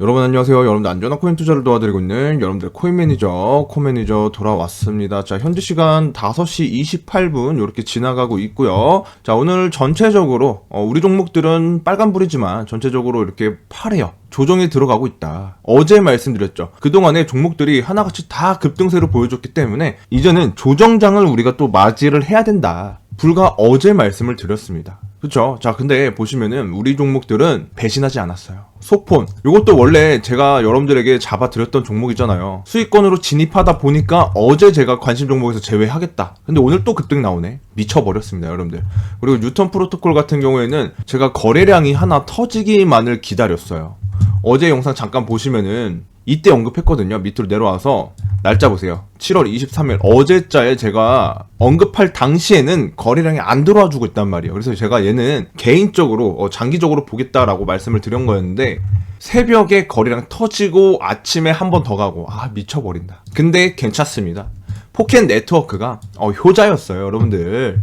여러분 안녕하세요. 여러분들 안전한 코인 투자를 도와드리고 있는 여러분들 코인 매니저, 코 매니저 돌아왔습니다. 자, 현재 시간 5시 28분 이렇게 지나가고 있고요. 자, 오늘 전체적으로 어, 우리 종목들은 빨간불이지만 전체적으로 이렇게 파래요. 조정이 들어가고 있다. 어제 말씀드렸죠. 그동안에 종목들이 하나같이 다 급등세를 보여줬기 때문에 이제는 조정장을 우리가 또 맞이를 해야 된다. 불과 어제 말씀을 드렸습니다. 그쵸? 자, 근데 보시면은 우리 종목들은 배신하지 않았어요. 소폰. 이것도 원래 제가 여러분들에게 잡아드렸던 종목이잖아요. 수익권으로 진입하다 보니까 어제 제가 관심 종목에서 제외하겠다. 근데 오늘 또 급등 나오네. 미쳐버렸습니다, 여러분들. 그리고 뉴턴 프로토콜 같은 경우에는 제가 거래량이 하나 터지기만을 기다렸어요. 어제 영상 잠깐 보시면은 이때 언급했거든요. 밑으로 내려와서 날짜 보세요. 7월 23일 어제자에 제가 언급할 당시에는 거래량이 안 들어와 주고 있단 말이에요. 그래서 제가 얘는 개인적으로 어, 장기적으로 보겠다라고 말씀을 드린 거였는데 새벽에 거래량 터지고 아침에 한 번 더 가고 아 미쳐버린다. 근데 괜찮습니다. 포켓 네트워크가 어, 효자였어요, 여러분들.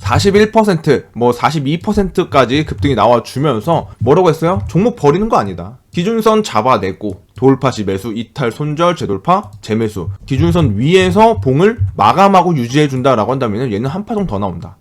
41%, 뭐 42%까지 급등이 나와주면서 뭐라고 했어요? 종목 버리는 거 아니다. 기준선 잡아내고 돌파시 매수, 이탈, 손절, 재돌파, 재매수. 기준선 위에서 봉을 마감하고 유지해준다라고 한다면 얘는 한 파동 더 나온다.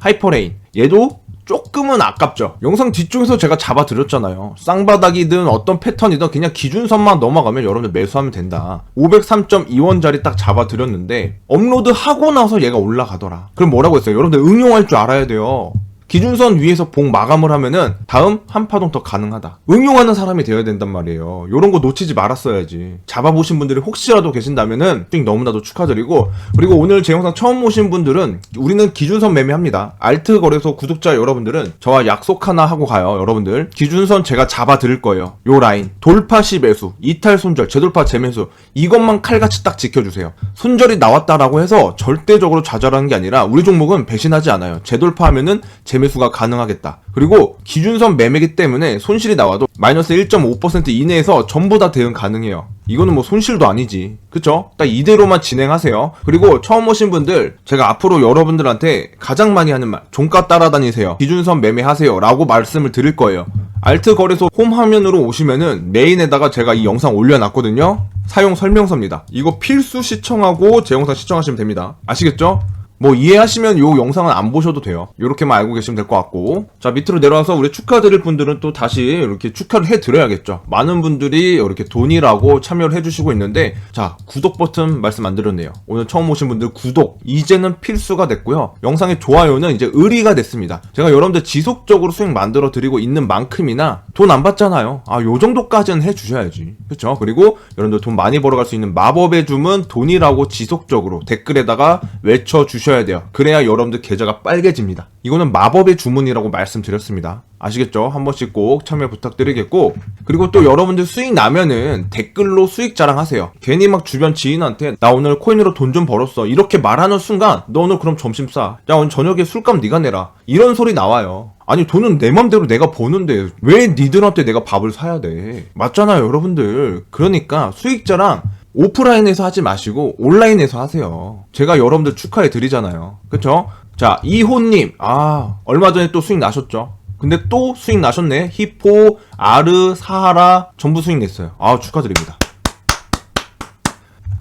하이퍼레인. 얘도 조금은 아깝죠. 영상 뒤쪽에서 제가 잡아드렸잖아요. 쌍바닥이든 어떤 패턴이든 그냥 기준선만 넘어가면 여러분들 매수하면 된다. 503.2원짜리 딱 잡아드렸는데 업로드 하고 나서 얘가 올라가더라. 그럼 뭐라고 했어요? 여러분들 응용할 줄 알아야 돼요. 기준선 위에서 봉 마감을 하면은 다음 한 파동 더 가능하다. 응용하는 사람이 되어야 된단 말이에요. 요런 거 놓치지 말았어야지. 잡아보신 분들이 혹시라도 계신다면은 띵 너무나도 축하드리고 그리고 오늘 제 영상 처음 오신 분들은 우리는 기준선 매매합니다. 알트 거래소 구독자 여러분들은 저와 약속 하나 하고 가요. 여러분들 기준선 제가 잡아 드릴 거예요. 요 라인 돌파 시 매수, 이탈 손절, 재돌파 재매수 이것만 칼같이 딱 지켜주세요. 손절이 나왔다라고 해서 절대적으로 좌절하는 게 아니라 우리 종목은 배신하지 않아요. 재돌파하면은 재 매수가 가능하겠다. 그리고 기준선 매매기 때문에 손실이 나와도 마이너스 1.5% 이내에서 전부 다 대응 가능해요. 이거는 뭐 손실도 아니지. 그쵸? 딱 이대로만 진행하세요. 그리고 처음 오신 분들, 제가 앞으로 여러분들한테 가장 많이 하는 말, 종가 따라다니세요. 기준선 매매하세요. 라고 말씀을 드릴 거예요. 알트 거래소 홈 화면으로 오시면은 메인에다가 제가 이 영상 올려놨거든요. 사용 설명서입니다. 이거 필수 시청하고 제 영상 시청하시면 됩니다. 아시겠죠? 뭐 이해하시면 요 영상은 안 보셔도 돼요. 요렇게만 알고 계시면 될 것 같고 자 밑으로 내려와서 우리 축하드릴 분들은 또 다시 이렇게 축하를 해드려야겠죠. 많은 분들이 이렇게 돈이라고 참여를 해주시고 있는데 자 구독 버튼 말씀 안 드렸네요. 오늘 처음 오신 분들 구독 이제는 필수가 됐고요. 영상의 좋아요는 이제 의리가 됐습니다. 제가 여러분들 지속적으로 수익 만들어 드리고 있는 만큼이나 돈 안 받잖아요. 아 요 정도까지는 해주셔야지. 그렇죠? 그리고 여러분들 돈 많이 벌어갈 수 있는 마법의 주문 돈이라고 지속적으로 댓글에다가 외쳐 주 셔야 돼요. 그래야 여러분들 계좌가 빨개집니다. 이거는 마법의 주문이라고 말씀드렸습니다. 아시겠죠? 한 번씩 꼭 참여 부탁드리겠고 그리고 또 여러분들 수익 나면은 댓글로 수익 자랑하세요. 괜히 막 주변 지인한테 나 오늘 코인으로 돈 좀 벌었어 이렇게 말하는 순간 너 오늘 그럼 점심 싸. 야 오늘 저녁에 술값 네가 내라. 이런 소리 나와요. 아니 돈은 내 맘대로 내가 버는데 왜 니들한테 내가 밥을 사야 돼? 맞잖아요 여러분들. 그러니까 수익 자랑 오프라인에서 하지 마시고 온라인에서 하세요. 제가 여러분들 축하해 드리잖아요. 그쵸? 자, 이호님. 아, 얼마 전에 또 수익 나셨죠? 근데 또 수익 나셨네. 히포, 아르, 사하라 전부 수익 냈어요. 아, 축하드립니다.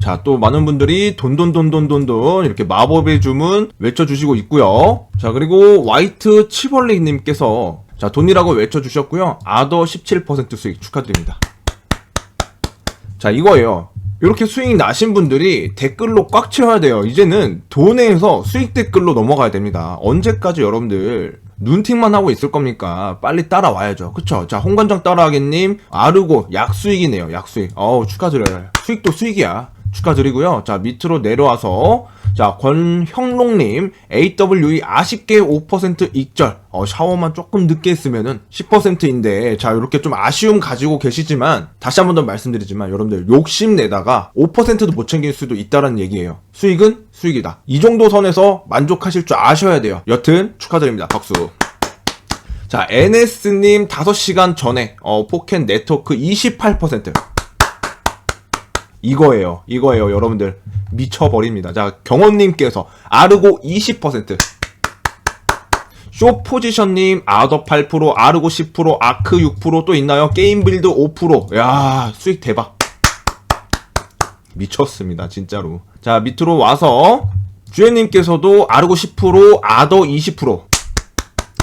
자, 또 많은 분들이 돈돈돈돈돈돈 이렇게 마법의 주문 외쳐주시고 있고요. 자, 그리고 화이트 치벌리님께서 자, 돈이라고 외쳐주셨고요. 아더 17% 수익 축하드립니다. 자, 이거예요. 이렇게 수익 나신 분들이 댓글로 꽉 채워야 돼요. 이제는 돈에서 수익 댓글로 넘어가야 됩니다. 언제까지 여러분들 눈팅만 하고 있을 겁니까? 빨리 따라와야죠. 그쵸? 자, 홍관장 따라하겠님, 아르고, 약수익이네요. 약수익. 어우, 축하드려요. 수익도 수익이야. 축하드리고요. 자, 밑으로 내려와서, 자, 권형롱님, AWE 아쉽게 5% 익절. 어, 샤워만 조금 늦게 했으면은 10%인데, 자, 이렇게 좀 아쉬움 가지고 계시지만, 다시 한 번 더 말씀드리지만, 여러분들 욕심내다가 5%도 못 챙길 수도 있다는 얘기예요. 수익은 수익이다. 이 정도 선에서 만족하실 줄 아셔야 돼요. 여튼, 축하드립니다. 박수. 자, NS님 5시간 전에, 어, 포켓 네트워크 28%. 이거예요. 이거예요, 여러분들. 미쳐버립니다. 자, 경원님께서 아르고 20%. 쇼 포지션님, 아더 8%, 아르고 10%, 아크 6%또 있나요? 게임 빌드 5%. 야 수익 대박. 미쳤습니다, 진짜로. 자, 밑으로 와서, 주연님께서도 아르고 10%, 아더 20%.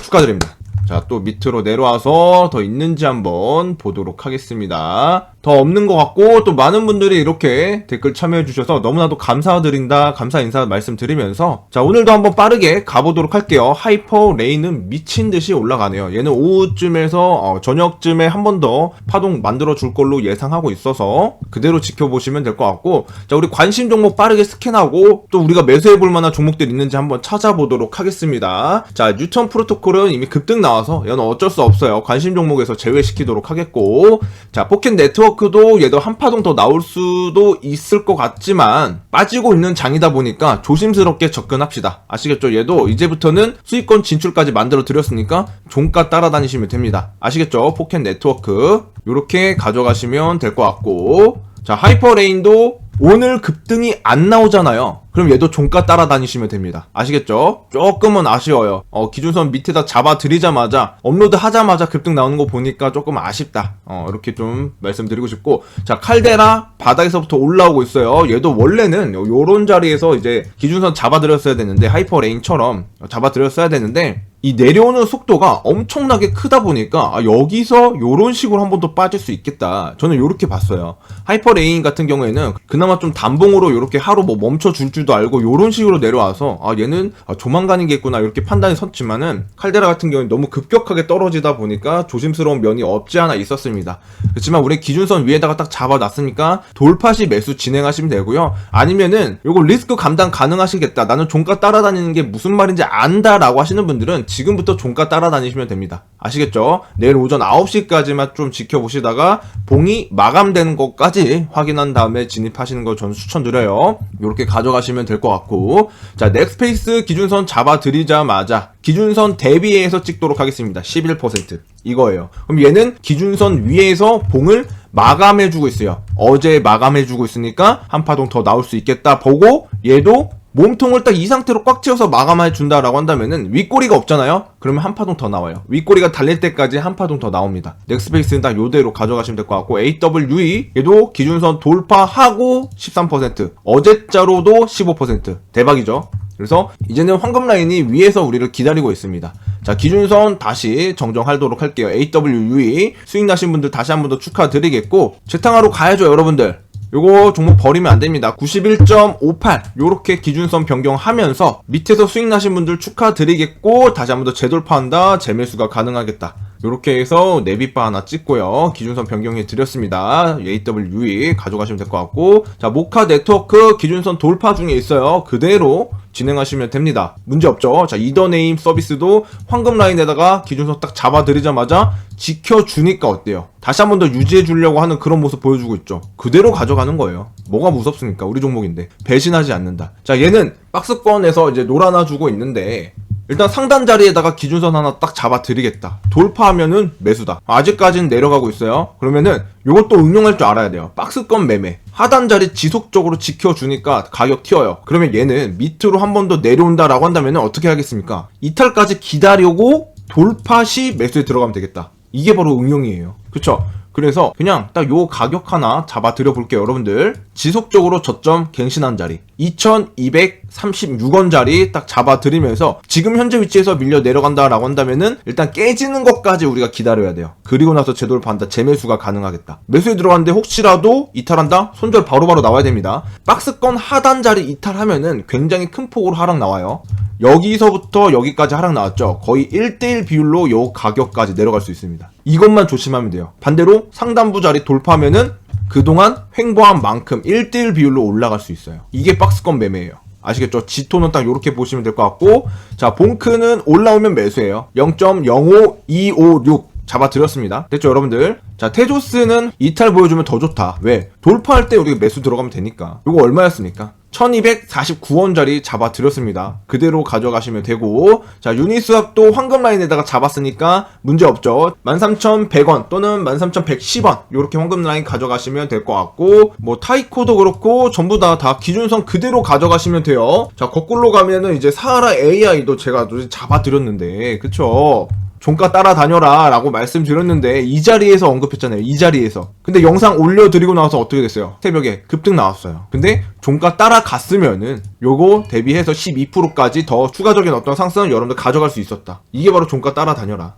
축하드립니다. 자, 또 밑으로 내려와서 더 있는지 한번 보도록 하겠습니다. 더 없는 것 같고, 또 많은 분들이 이렇게 댓글 참여해 주셔서 너무나도 감사드린다, 감사 인사 말씀드리면서, 자, 오늘도 한번 빠르게 가보도록 할게요. 하이퍼 레인은 미친 듯이 올라가네요. 얘는 오후쯤에서, 어, 저녁쯤에 한 번 더 파동 만들어 줄 걸로 예상하고 있어서, 그대로 지켜보시면 될 것 같고, 자, 우리 관심 종목 빠르게 스캔하고, 또 우리가 매수해 볼 만한 종목들 있는지 한번 찾아보도록 하겠습니다. 자, 뉴턴 프로토콜은 이미 급등 나와서, 얘는 어쩔 수 없어요. 관심 종목에서 제외시키도록 하겠고, 자, 포켓 네트워크 도 얘도 한 파동 더 나올 수도 있을 것 같지만, 빠지고 있는 장이다 보니까 조심스럽게 접근합시다. 아시겠죠? 얘도 이제부터는 수익권 진출까지 만들어 드렸으니까, 종가 따라다니시면 됩니다. 아시겠죠? 포켓 네트워크. 요렇게 가져가시면 될 것 같고, 자, 하이퍼레인도 오늘 급등이 안 나오잖아요. 그럼 얘도 종가 따라다니시면 됩니다. 아시겠죠? 조금은 아쉬워요. 어, 기준선 밑에다 잡아 드리자마자 업로드 하자마자 급등 나오는 거 보니까 조금 아쉽다. 어, 이렇게 좀 말씀드리고 싶고 자, 칼데라 바닥에서부터 올라오고 있어요. 얘도 원래는 요- 요런 자리에서 이제 기준선 잡아 드렸어야 되는데 하이퍼레인처럼 잡아 드렸어야 되는데 이 내려오는 속도가 엄청나게 크다 보니까 아, 여기서 요런 식으로 한 번 더 빠질 수 있겠다. 저는 요렇게 봤어요. 하이퍼레인 같은 경우에는 그나마 좀 단봉으로 요렇게 하루 뭐 멈춰 줄 줄도 알고 요런 식으로 내려와서 아 얘는 아, 조만간이겠구나 이렇게 판단이 섰지만은 칼데라 같은 경우는 너무 급격하게 떨어지다 보니까 조심스러운 면이 없지 않아 있었습니다. 그렇지만 우리 기준선 위에다가 딱 잡아놨으니까 돌파시 매수 진행하시면 되고요. 아니면은 요거 리스크 감당 가능하시겠다. 나는 종가 따라다니는 게 무슨 말인지 안다라고 하시는 분들은 지금부터 종가 따라다니시면 됩니다. 아시겠죠? 내일 오전 9시까지만 좀 지켜보시다가 봉이 마감되는 것까지 확인한 다음에 진입하시는 걸 저는 추천드려요. 이렇게 가져가시면 될 것 같고 자 넥스페이스 기준선 잡아드리자마자 기준선 대비해서 찍도록 하겠습니다. 11% 이거예요. 그럼 얘는 기준선 위에서 봉을 마감해주고 있어요. 어제 마감해주고 있으니까 한 파동 더 나올 수 있겠다 보고 얘도 몸통을 딱 이 상태로 꽉 채워서 마감해 준다라고 한다면은 윗꼬리가 없잖아요. 그러면 한 파동 더 나와요. 윗꼬리가 달릴 때까지 한 파동 더 나옵니다. 넥스페이스는 딱 요대로 가져가시면 될 것 같고 AWE 얘도 기준선 돌파하고 13% 어제자로도 15% 대박이죠. 그래서 이제는 황금 라인이 위에서 우리를 기다리고 있습니다. 자, 기준선 다시 정정하도록 할게요. AWE 수익 나신 분들 다시 한 번 더 축하드리겠고 재탕하러 가야죠, 여러분들. 요거 종목 버리면 안 됩니다. 91.58 요렇게 기준선 변경하면서 밑에서 수익 나신 분들 축하드리겠고 다시 한번 더 재돌파한다. 재매수가 가능하겠다. 요렇게 해서 네비바 하나 찍고요. 기준선 변경해 드렸습니다. AWE 가져가시면 될 것 같고 자 모카 네트워크 기준선 돌파 중에 있어요. 그대로 진행하시면 됩니다. 문제 없죠. 자 이더네임 서비스도 황금 라인에다가 기준선 딱 잡아드리자마자 지켜주니까 어때요? 다시 한 번 더 유지해 주려고 하는 그런 모습 보여주고 있죠. 그대로 가져가는 거예요. 뭐가 무섭습니까? 우리 종목인데 배신하지 않는다. 자 얘는 박스권에서 이제 놀아나 주고 있는데 일단 상단 자리에다가 기준선 하나 딱 잡아 드리겠다. 돌파하면은 매수다. 아직까지는 내려가고 있어요. 그러면은 요것도 응용할 줄 알아야 돼요. 박스권 매매. 하단 자리 지속적으로 지켜주니까 가격 튀어요. 그러면 얘는 밑으로 한 번 더 내려온다라고 한다면은 어떻게 하겠습니까? 이탈까지 기다리고 돌파 시 매수에 들어가면 되겠다. 이게 바로 응용이에요. 그쵸? 그래서 그냥 딱 요 가격 하나 잡아 드려 볼게요, 여러분들. 지속적으로 저점 갱신한 자리. 2236원 자리 딱 잡아 드리면서 지금 현재 위치에서 밀려 내려간다라고 한다면은 일단 깨지는 것까지 우리가 기다려야 돼요. 그리고 나서 재돌파한다. 재매수가 가능하겠다. 매수에 들어갔는데 혹시라도 이탈한다? 손절 바로 바로 나와야 됩니다. 박스권 하단 자리 이탈하면은 굉장히 큰 폭으로 하락 나와요. 여기서부터 여기까지 하락 나왔죠. 거의 1대1 비율로 요 가격까지 내려갈 수 있습니다. 이것만 조심하면 돼요. 반대로 상단부 자리 돌파하면은 그동안 횡보한 만큼 1대1 비율로 올라갈 수 있어요. 이게 박스권 매매예요. 아시겠죠? 지토는 딱 이렇게 보시면 될 것 같고 자 봉크는 올라오면 매수예요. 0.05256 잡아드렸습니다. 됐죠 여러분들? 자 테조스는 이탈 보여주면 더 좋다. 왜? 돌파할 때 우리가 매수 들어가면 되니까. 이거 얼마였습니까? 1249원짜리 잡아드렸습니다. 그대로 가져가시면 되고, 자, 유니스왑도 황금 라인에다가 잡았으니까 문제 없죠. 13,100원 또는 13,110원, 요렇게 황금 라인 가져가시면 될 것 같고, 뭐, 타이코도 그렇고, 전부 다, 다 기준선 그대로 가져가시면 돼요. 자, 거꾸로 가면은 이제 사하라 AI도 제가 잡아드렸는데, 그쵸? 종가 따라다녀라 라고 말씀드렸는데 이 자리에서 언급했잖아요 이 자리에서. 근데 영상 올려드리고 나서 어떻게 됐어요? 새벽에 급등 나왔어요. 근데 종가 따라갔으면은 요거 대비해서 12%까지 더 추가적인 어떤 상승을 여러분들 가져갈 수 있었다. 이게 바로 종가 따라다녀라.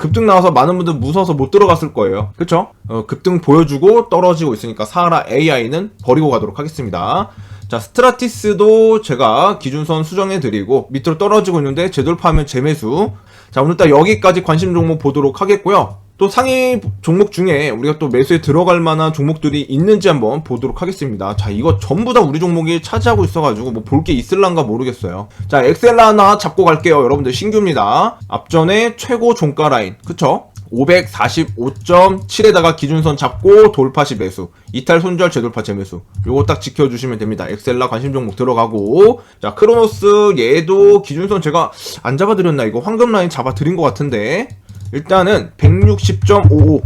급등 나와서 많은 분들 무서워서 못 들어갔을 거예요. 그쵸? 어, 급등 보여주고 떨어지고 있으니까 사하라 AI는 버리고 가도록 하겠습니다 자, 스트라티스도 제가 기준선 수정해드리고 밑으로 떨어지고 있는데 재돌파하면 재매수. 자, 오늘 딱 여기까지 관심 종목 보도록 하겠고요. 또 상위 종목 중에 우리가 또 매수에 들어갈 만한 종목들이 있는지 한번 보도록 하겠습니다. 자, 이거 전부 다 우리 종목이 차지하고 있어가지고 뭐 볼 게 있을란가 모르겠어요. 자, 엑셀라 하나 잡고 갈게요. 여러분들 신규입니다. 앞전에 최고 종가 라인. 그쵸? 545.7에다가 기준선 잡고 돌파 시 매수. 이탈 손절 재돌파 재매수. 요거 딱 지켜주시면 됩니다. 엑셀라 관심 종목 들어가고. 자 크로노스 얘도 기준선 제가 안 잡아드렸나? 이거 황금 라인 잡아드린 것 같은데. 일단은 160.55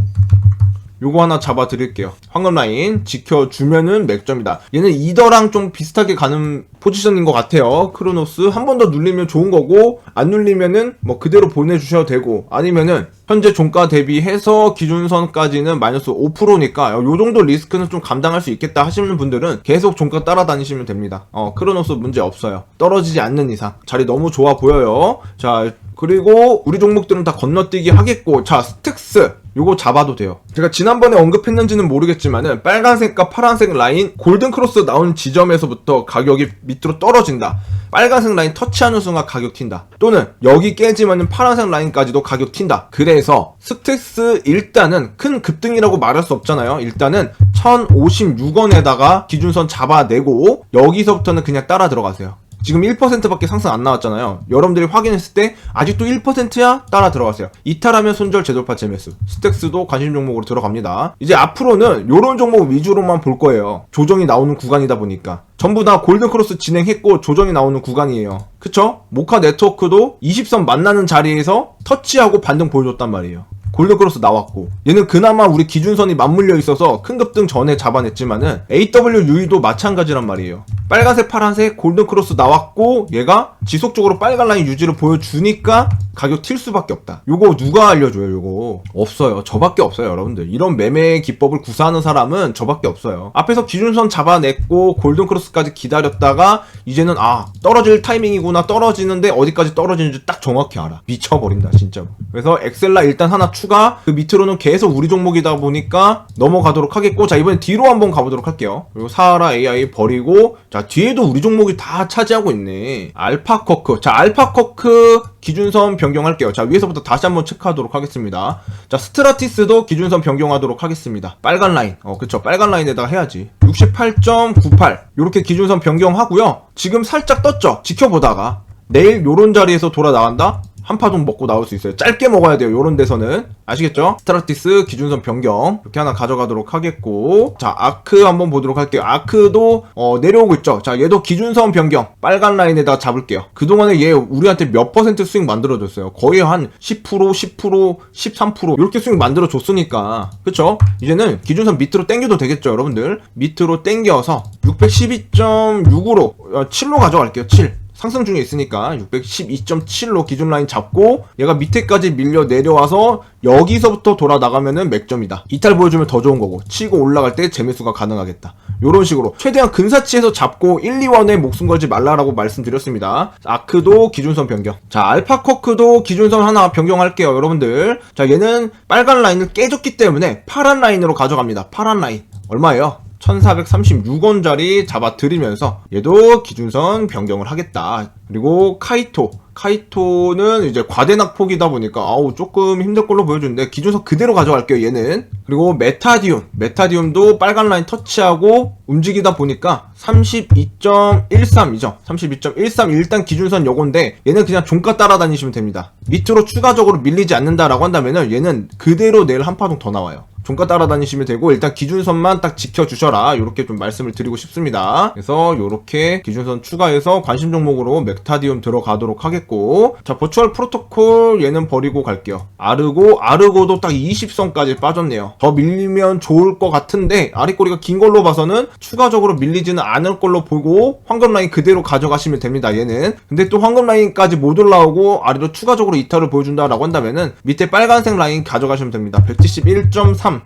요거 하나 잡아 드릴게요. 황금 라인 지켜주면은 맥점이다. 얘는 이더랑 좀 비슷하게 가는 포지션인 것 같아요. 크로노스 한 번 더 눌리면 좋은 거고 안 눌리면은 뭐 그대로 보내주셔도 되고 아니면은 현재 종가 대비해서 기준선까지는 마이너스 5%니까 요 정도 리스크는 좀 감당할 수 있겠다 하시는 분들은 계속 종가 따라다니시면 됩니다. 어 크로노스 문제 없어요. 떨어지지 않는 이상 자리 너무 좋아 보여요. 자 그리고 우리 종목들은 다 건너뛰기 하겠고 자 스택스 요거 잡아도 돼요. 제가 지난번에 언급했는지는 모르겠지만은 빨간색과 파란색 라인 골든 크로스 나온 지점에서부터 가격이 밑으로 떨어진다. 빨간색 라인 터치하는 순간 가격 튄다. 또는 여기 깨지면은 파란색 라인까지도 가격 튄다. 그래서 스택스 일단은 큰 급등이라고 말할 수 없잖아요. 일단은 1056원에다가 기준선 잡아내고 여기서부터는 그냥 따라 들어가세요 지금 1%밖에 상승 안 나왔잖아요. 여러분들이 확인했을 때 아직도 1%야? 따라 들어가세요. 이탈하면 손절 재돌파 재매수. 스택스도 관심 종목으로 들어갑니다. 이제 앞으로는 요런 종목 위주로만 볼 거예요. 조정이 나오는 구간이다 보니까. 전부 다 골든크로스 진행했고 조정이 나오는 구간이에요. 그쵸? 모카 네트워크도 20선 만나는 자리에서 터치하고 반등 보여줬단 말이에요. 골드크로스 나왔고 얘는 그나마 우리 기준선이 맞물려 있어서 큰 급등 전에 잡아냈지만은 AWU도 마찬가지란 말이에요. 빨간색 파란색 골든크로스 나왔고 얘가 지속적으로 빨간 라인 유지를 보여주니까 가격 튈 수밖에 없다. 요거 누가 알려줘요 요거? 없어요. 저밖에 없어요 여러분들. 이런 매매 기법을 구사하는 사람은 저밖에 없어요. 앞에서 기준선 잡아냈고 골든크로스까지 기다렸다가 이제는 아 떨어질 타이밍이구나 떨어지는데 어디까지 떨어지는지 딱 정확히 알아. 미쳐버린다 진짜로. 그래서 엑셀라 일단 하나 추가 그 밑으로는 계속 우리 종목이다 보니까 넘어가도록 하겠고 자 이번엔 뒤로 한번 가보도록 할게요. 그리고 사하라 AI 버리고 자 뒤에도 우리 종목이 다 차지하고 있네. 알파커크. 자 알파커크 기준선 변경할게요. 자 위에서부터 다시 한번 체크하도록 하겠습니다. 자 스트라티스도 기준선 변경하도록 하겠습니다. 빨간 라인. 어 그쵸. 빨간 라인에다가 해야지. 68.98 요렇게 기준선 변경하고요. 지금 살짝 떴죠? 지켜보다가. 내일 요런 자리에서 돌아 나간다 한 파동 먹고 나올 수 있어요. 짧게 먹어야 돼요. 요런 데서는. 아시겠죠? 스트라티스 기준선 변경. 이렇게 하나 가져가도록 하겠고. 자, 아크 한번 보도록 할게요. 아크도, 어, 내려오고 있죠? 자, 얘도 기준선 변경. 빨간 라인에다 잡을게요. 그동안에 얘 우리한테 몇 퍼센트 수익 만들어줬어요. 거의 한 10%, 10%, 13%. 이렇게 수익 만들어줬으니까. 그쵸? 이제는 기준선 밑으로 땡겨도 되겠죠, 여러분들? 밑으로 땡겨서 612.6으로, 7로 어, 가져갈게요. 7. 상승 중에 있으니까 612.7로 기준 라인 잡고 얘가 밑에까지 밀려 내려와서 여기서부터 돌아 나가면은 맥점이다. 이탈 보여주면 더 좋은 거고 치고 올라갈 때 재매수가 가능하겠다. 요런 식으로 최대한 근사치에서 잡고 1, 2원에 목숨 걸지 말라라고 말씀드렸습니다. 아크도 기준선 변경. 자, 알파커크도 기준선 하나 변경할게요, 여러분들. 자, 얘는 빨간 라인을 깨졌기 때문에 파란 라인으로 가져갑니다. 파란 라인. 얼마예요? 1436원짜리 잡아드리면서 얘도 기준선 변경을 하겠다. 그리고 카이토. 카이토는 이제 과대낙폭이다 보니까 아우 조금 힘들 걸로 보여주는데 기준선 그대로 가져갈게요 얘는. 그리고 메타디움. 메타디움도 빨간 라인 터치하고 움직이다 보니까 32.13이죠. 32.13 일단 기준선 요건데 얘는 그냥 종가 따라다니시면 됩니다. 밑으로 추가적으로 밀리지 않는다라고 한다면은 얘는 그대로 내일 한 파동 더 나와요 종가 따라다니시면 되고 일단 기준선만 딱 지켜주셔라 이렇게 좀 말씀을 드리고 싶습니다. 그래서 이렇게 기준선 추가해서 관심 종목으로 멕타디움 들어가도록 하겠고 자 버추얼 프로토콜 얘는 버리고 갈게요. 아르고 아르고도 딱 20선까지 빠졌네요. 더 밀리면 좋을 것 같은데 아래꼬리가 긴 걸로 봐서는 추가적으로 밀리지는 않을 걸로 보고 황금 라인 그대로 가져가시면 됩니다. 얘는 근데 또 황금 라인까지 못 올라오고 아래로 추가적으로 이탈을 보여준다라고 한다면은 밑에 빨간색 라인 가져가시면 됩니다. 171.3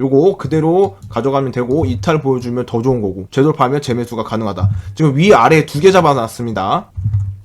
요거 그대로 가져가면 되고 이탈 보여주면 더 좋은 거고 재돌파하면 재매수가 가능하다. 지금 위 아래 두 개 잡아놨습니다.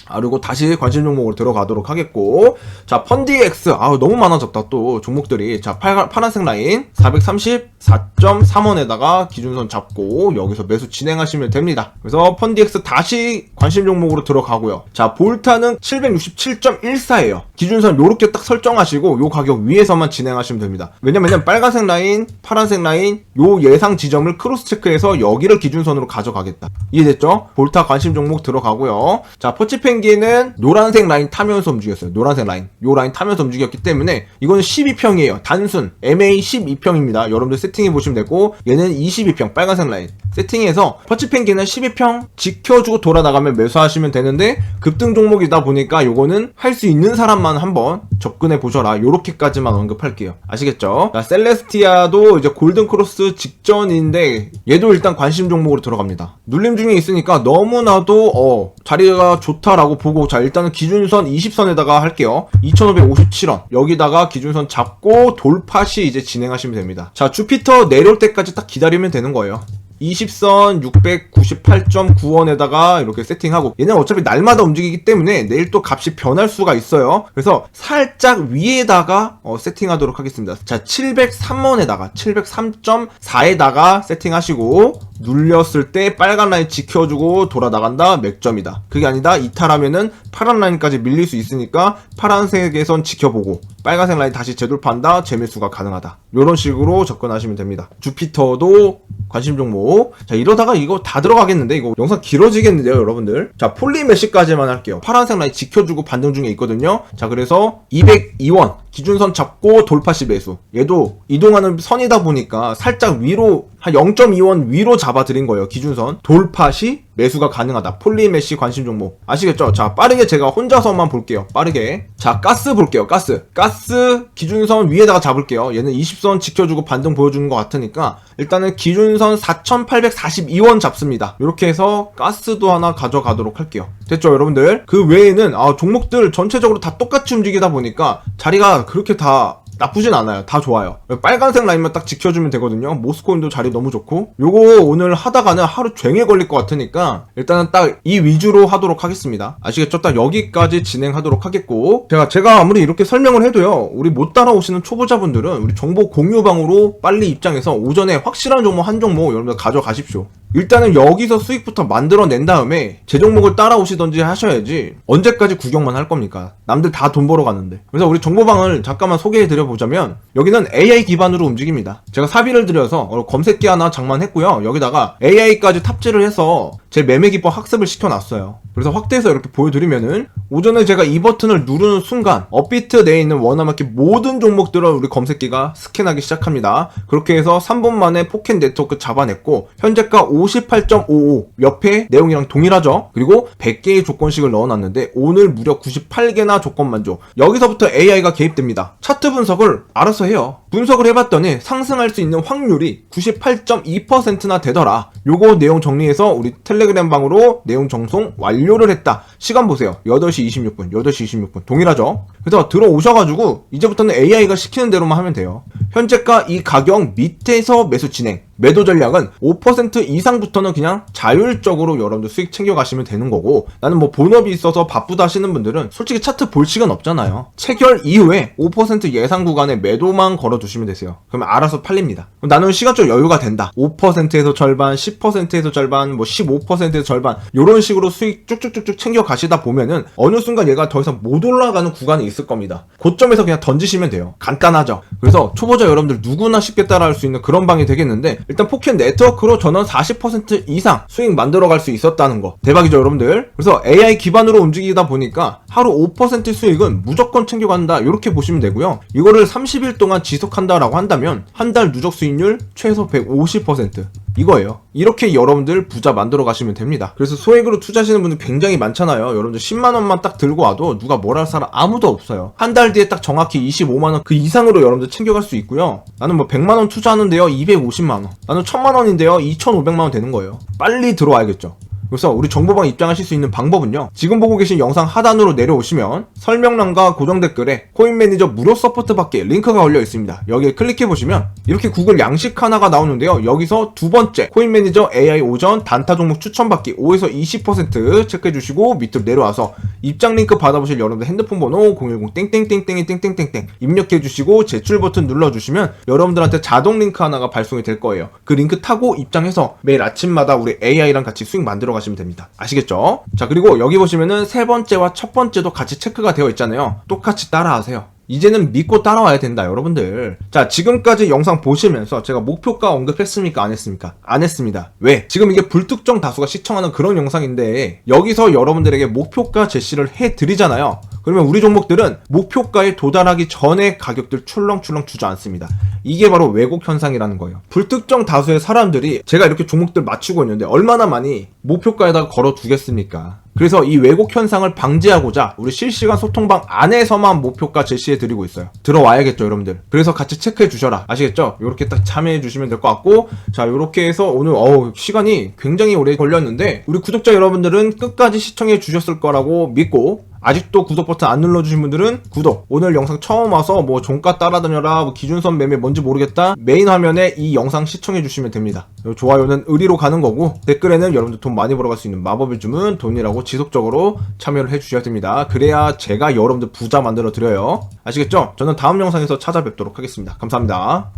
아, 그리고 다시 관심 종목으로 들어가도록 하겠고. 자, 펀디X. 아 너무 많아졌다, 또, 종목들이. 자, 빨, 파란색 라인. 434.3원에다가 기준선 잡고, 여기서 매수 진행하시면 됩니다. 그래서 펀디X 다시 관심 종목으로 들어가고요. 자, 볼타는 767.14예요. 기준선 요렇게 딱 설정하시고, 요 가격 위에서만 진행하시면 됩니다. 왜냐면 빨간색 라인, 파란색 라인, 요 예상 지점을 크로스 체크해서 여기를 기준선으로 가져가겠다. 이해됐죠? 볼타 관심 종목 들어가고요. 자, 퍼치 펭귄은 노란색 라인 타면서 움직였어요. 노란색 라인. 요 라인 타면서 움직였기 때문에 이거는 12평이에요. 단순 MA 12평입니다. 여러분들 세팅해 보시면 되고 얘는 22평 빨간색 라인. 세팅해서 퍼치 펭귄은 12평 지켜주고 돌아 나가면 매수하시면 되는데 급등 종목이다 보니까 요거는 할 수 있는 사람만 한번 접근해 보셔라. 요렇게까지만 언급할게요. 아시겠죠? 자, 셀레스티아도 이제 골든 크로스 직전인데 얘도 일단 관심 종목으로 들어갑니다. 눌림 중에 있으니까 너무나도 어 자리가 좋다라고 보고 자 일단은 기준선 20선에다가 할게요. 2,557원 여기다가 기준선 잡고 돌파시 이제 진행하시면 됩니다. 자 주피터 내려올 때까지 딱 기다리면 되는 거예요. 20선 698.9원에다가 이렇게 세팅하고 얘는 어차피 날마다 움직이기 때문에 내일 또 값이 변할 수가 있어요. 그래서 살짝 위에다가 어, 세팅하도록 하겠습니다. 자 703원에다가 703.4에다가 세팅하시고 눌렸을 때 빨간 라인 지켜주고 돌아 나간다 맥점이다. 그게 아니다 이탈하면은 파란 라인까지 밀릴 수 있으니까 파란색에선 지켜보고 빨간색 라인 다시 재돌파한다 재매수가 가능하다. 이런 식으로 접근하시면 됩니다. 주피터도 관심 종목. 자 이러다가 이거 다 들어가겠는데 이거 영상 길어지겠는데요 여러분들. 자 폴리메시까지만 할게요. 파란색 라인 지켜주고 반등 중에 있거든요. 자 그래서 202원 기준선 잡고 돌파시 매수. 얘도 이동하는 선이다 보니까 살짝 위로 한 0.2원 위로 잡아드린 거예요. 기준선. 돌파시 매수가 가능하다. 폴리메시 관심 종목. 아시겠죠? 자, 빠르게 제가 혼자서만 볼게요. 빠르게. 자, 가스 볼게요. 가스. 가스 기준선 위에다가 잡을게요. 얘는 20선 지켜주고 반등 보여주는 것 같으니까 일단은 기준선 4,842원 잡습니다. 이렇게 해서 가스도 하나 가져가도록 할게요. 됐죠, 여러분들? 그 외에는 아, 종목들 전체적으로 다 똑같이 움직이다 보니까 자리가 그렇게 다 나쁘진 않아요. 다 좋아요. 빨간색 라인만 딱 지켜주면 되거든요. 모스코인도 자리 너무 좋고. 요거 오늘 하다가는 하루 종일 걸릴 것 같으니까 일단은 딱 이 위주로 하도록 하겠습니다. 아시겠죠? 딱 여기까지 진행하도록 하겠고. 제가, 제가 아무리 이렇게 설명을 해도요. 우리 못 따라오시는 초보자분들은 우리 정보 공유방으로 빨리 입장해서 오전에 확실한 종목 한 종목 여러분들 가져가십시오. 일단은 여기서 수익부터 만들어낸 다음에 제 종목을 따라오시던지 하셔야지 언제까지 구경만 할 겁니까? 남들 다 돈 벌어 가는데. 그래서 우리 정보방을 잠깐만 소개해 드려 보자면 여기는 AI 기반으로 움직입니다. 제가 사비를 들여서 어, 검색기 하나 장만했고요. 여기다가 AI까지 탑재를 해서 제 매매 기법 학습을 시켜놨어요. 그래서 확대해서 이렇게 보여드리면은 오전에 제가 이 버튼을 누르는 순간 업비트 내에 있는 원어마켓 모든 종목들을 우리 검색기가 스캔하기 시작합니다. 그렇게 해서 3분 만에 포켓 네트워크 잡아냈고 현재가 58.55 옆에 내용이랑 동일하죠. 그리고 100개의 조건식을 넣어놨는데 오늘 무려 98개나 조건 만족. 여기서부터 AI가 개입됩니다. 차트 분석을 알아서 해요. 분석을 해봤더니 상승할 수 있는 확률이 98.2%나 되더라. 요거 내용 정리해서 우리 텔레 그램 방으로 내용 정송 완료를 했다. 시간 보세요. 8시 26분, 8시 26분. 동일하죠? 그래서 들어오셔가지고 이제부터는 AI가 시키는 대로만 하면 돼요. 현재가 이 가격 밑에서 매수 진행. 매도 전략은 5% 이상부터는 그냥 자율적으로 여러분들 수익 챙겨가시면 되는 거고 나는 뭐 본업이 있어서 바쁘다 하시는 분들은 솔직히 차트 볼 시간 없잖아요. 체결 이후에 5% 예상 구간에 매도만 걸어두시면 되세요. 그러면 알아서 팔립니다. 그럼 나는 시간적 여유가 된다. 5%에서 절반, 10%에서 절반, 뭐 15%에서 절반 이런 식으로 수익 쭉쭉쭉쭉 챙겨 가시다 보면은 어느 순간 얘가 더 이상 못 올라가는 구간이 있을 겁니다. 고점에서 그냥 던지시면 돼요. 간단하죠. 그래서 초보자 여러분들 누구나 쉽게 따라할 수 있는 그런 방이 되겠는데 일단 포켓 네트워크로 전원 40% 이상 수익 만들어갈 수 있었다는 거. 대박이죠 여러분들? 그래서 AI 기반으로 움직이다 보니까 하루 5% 수익은 무조건 챙겨간다. 이렇게 보시면 되고요. 이거를 30일 동안 지속한다라고 한다면 한 달 누적 수익률 최소 150% 이거예요. 이렇게 여러분들 부자 만들어 가시면 됩니다. 그래서 소액으로 투자하시는 분들 굉장히 많잖아요. 여러분들 10만 원만 딱 들고 와도 누가 뭘할 사람 아무도 없어요. 한 달 뒤에 딱 정확히 25만 원 그 이상으로 여러분들 챙겨갈 수 있고요. 나는 뭐 100만 원 투자하는데요. 250만 원. 나는 1000만 원인데요. 2,500만 원 되는 거예요. 빨리 들어와야겠죠. 그래서 우리 정보방 입장하실 수 있는 방법은요. 지금 보고 계신 영상 하단으로 내려오시면 설명란과 고정 댓글에 코인 매니저 무료 서포트 받기 링크가 올려 있습니다. 여기에 클릭해 보시면 이렇게 구글 양식 하나가 나오는데요. 여기서 두 번째 코인 매니저 AI 오전 단타 종목 추천 받기 5에서 20% 체크해 주시고 밑으로 내려와서 입장 링크 받아보실 여러분들 핸드폰 번호 010 땡땡땡땡이 땡땡땡땡 입력해 주시고 제출 버튼 눌러 주시면 여러분들한테 자동 링크 하나가 발송이 될 거예요. 그 링크 타고 입장해서 매일 아침마다 우리 AI랑 같이 수익 만들어 가시면 됩니다. 아시겠죠? 자, 그리고 여기 보시면은 세 번째와 첫 번째도 같이 체크가 되어 있잖아요. 똑같이 따라하세요. 이제는 믿고 따라와야 된다, 여러분들. 자, 지금까지 영상 보시면서 제가 목표가 언급했습니까? 안 했습니까? 안 했습니다. 왜? 지금 이게 불특정 다수가 시청하는 그런 영상인데, 여기서 여러분들에게 목표가 제시를 해드리잖아요. 그러면 우리 종목들은 목표가에 도달하기 전에 가격들 출렁출렁 주저앉습니다. 이게 바로 왜곡 현상이라는 거예요. 불특정 다수의 사람들이 제가 이렇게 종목들 맞추고 있는데 얼마나 많이 목표가에다가 걸어 두겠습니까? 그래서 이 왜곡 현상을 방지하고자 우리 실시간 소통방 안에서만 목표가 제시해 드리고 있어요. 들어와야겠죠, 여러분들. 그래서 같이 체크해 주셔라. 아시겠죠? 이렇게 딱 참여해 주시면 될 것 같고, 자, 이렇게 해서 오늘 어우 시간이 굉장히 오래 걸렸는데 우리 구독자 여러분들은 끝까지 시청해 주셨을 거라고 믿고 아직도 구독 버튼 안 눌러주신 분들은 구독. 오늘 영상 처음 와서 뭐 종가 따라다녀라, 뭐 기준선 매매 뭔지 모르겠다. 메인 화면에 이 영상 시청해 주시면 됩니다. 좋아요는 의리로 가는 거고 댓글에는 여러분들 돈 많이 벌어갈 수 있는 마법의 주문 돈이라고 지속적으로 참여를 해주셔야 됩니다. 그래야 제가 여러분들 부자 만들어 드려요. 아시겠죠? 저는 다음 영상에서 찾아뵙도록 하겠습니다. 감사합니다.